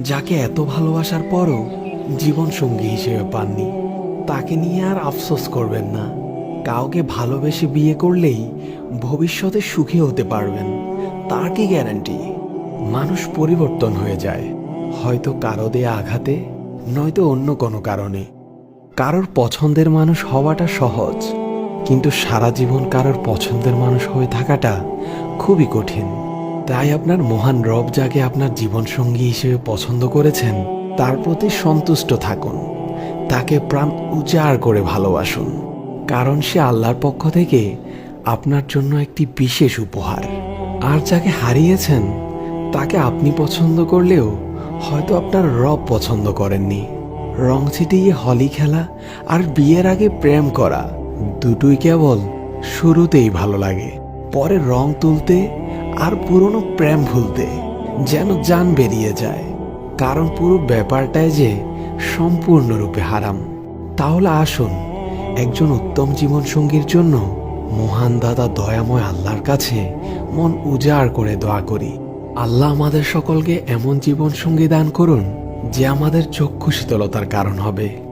যাকে এত ভালোবাসার পরও জীবন সঙ্গী হিসেবে পাননি, তাকে নিয়ে আর আফসোস করবেন না। কাউকে ভালোবেসে বিয়ে করলেই ভবিষ্যতে সুখী হতে পারবেন, তার কি গ্যারান্টি? মানুষ পরিবর্তন হয়ে যায়, হয়তো কারও দেয়া আঘাতে, নয়তো অন্য কোনো কারণে। কারোর পছন্দের মানুষ হওয়াটা সহজ, কিন্তু সারা জীবন কারোর পছন্দের মানুষ হয়ে থাকাটা খুবই কঠিন। তাই আপনার মহান রব যাকে আপনার জীবনসঙ্গী হিসেবে পছন্দ করেছেন, তার প্রতি সন্তুষ্ট থাকুন। তাকে প্রাণ উজাড় করে ভালোবাসুন, কারণ সে আল্লাহর পক্ষ থেকে আপনার জন্য একটি বিশেষ উপহার। আর যাকে হারিয়েছেন, তাকে আপনি পছন্দ করলেও হয়তো আপনার রব পছন্দ করেননি। রং ছিটিয়ে হলি খেলা আর বিয়ের আগে প্রেম করা দুটোই কেবল শুরুতেই ভালো লাগে। পরে রং তুলতে আর পুরনো প্রেম ভুলতে যেন যান বেরিয়ে যায়। কারণ পুরো ব্যাপারটাই যে সম্পূর্ণরূপে হারাম। তাহলে আসুন, একজন উত্তম জীবনসঙ্গীর জন্য মহান দাদা দয়াময় আল্লাহর কাছে মন উজাড় করে দোয়া করি। আল্লাহ আমাদের সকলকে এমন জীবনসঙ্গী দান করুন যে আমাদের চক্ষু শীতলতার কারণ হবে।